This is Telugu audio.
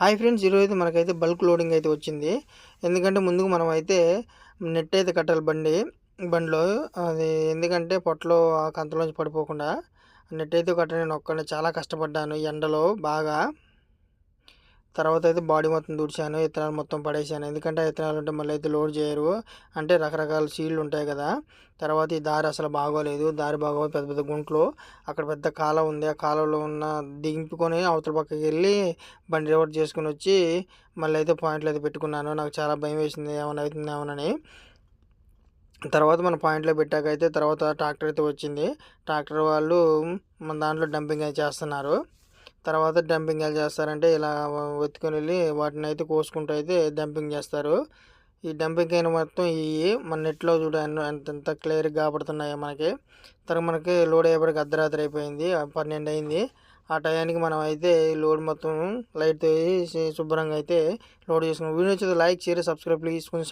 హాయ్ ఫ్రెండ్స్ ఈరోజు అయితే మనకైతే బల్క్ లోడింగ్ అయితే వచ్చింది. ఎందుకంటే ముందుకు మనం అయితే నెట్ అయితే కట్టాలి బండి బండిలో. అది ఎందుకంటే పొట్టలో ఆ కంతలోంచి పడిపోకుండా. నెట్ అయితే కట్ట నేను ఒక్కడే చాలా కష్టపడ్డాను ఎండలో బాగా. తర్వాత అయితే బాడీ మొత్తం దుడిచాను ఇత్తనాలు మొత్తం పడేసాను. ఎందుకంటే ఇత్తనాలు ఉంటే మళ్ళీ అయితే లోడ్ చేయరు. అంటే రకరకాల సీళ్ళు ఉంటాయి కదా తర్వాత ఈ దారి అసలు బాగోలేదు. దారి బాగో పెద్ద పెద్ద గుంట్లు అక్కడ పెద్ద కాలువ ఉంది. ఆ కాలువలో ఉన్న దింపుకొని అవతల పక్కకి వెళ్ళి బండి రివర్ట్ చేసుకుని వచ్చి మళ్ళీ అయితే పాయింట్లు అయితే పెట్టుకున్నాను. నాకు చాలా భయం వేసింది ఏమైనా అవుతుందేమోనని తర్వాత మన పాయింట్లో పెట్టాక అయితే తర్వాత ట్రాక్టర్ అయితే వచ్చింది. ట్రాక్టర్ వాళ్ళు మన దాంట్లో డంపింగ్ అయితే చేస్తున్నారు. తర్వాత డంపింగ్ ఎలా చేస్తారంటే ఇలా వెతుకొని వెళ్ళి వాటిని అయితే కోసుకుంటూ అయితే డంపింగ్ చేస్తారు. ఈ డంపింగ్ అయిన మొత్తం ఇవి మన నెట్లో చూడ ఎంత ఎంత క్లియర్గా కాబడుతున్నాయో మనకి. తర్వాత మనకి లోడ్ అయ్యేప్పటికి అర్ధరాత్రి అయిపోయింది పన్నెండు అయింది. ఆ టయానికి మనం అయితే లోడ్ మొత్తం లైట్ శుభ్రంగా అయితే లోడ్ చేసుకున్నాం. వీడియో వచ్చేది లైక్ షేర్ సబ్స్క్రైబ్ ప్లీజ్. కొంచెం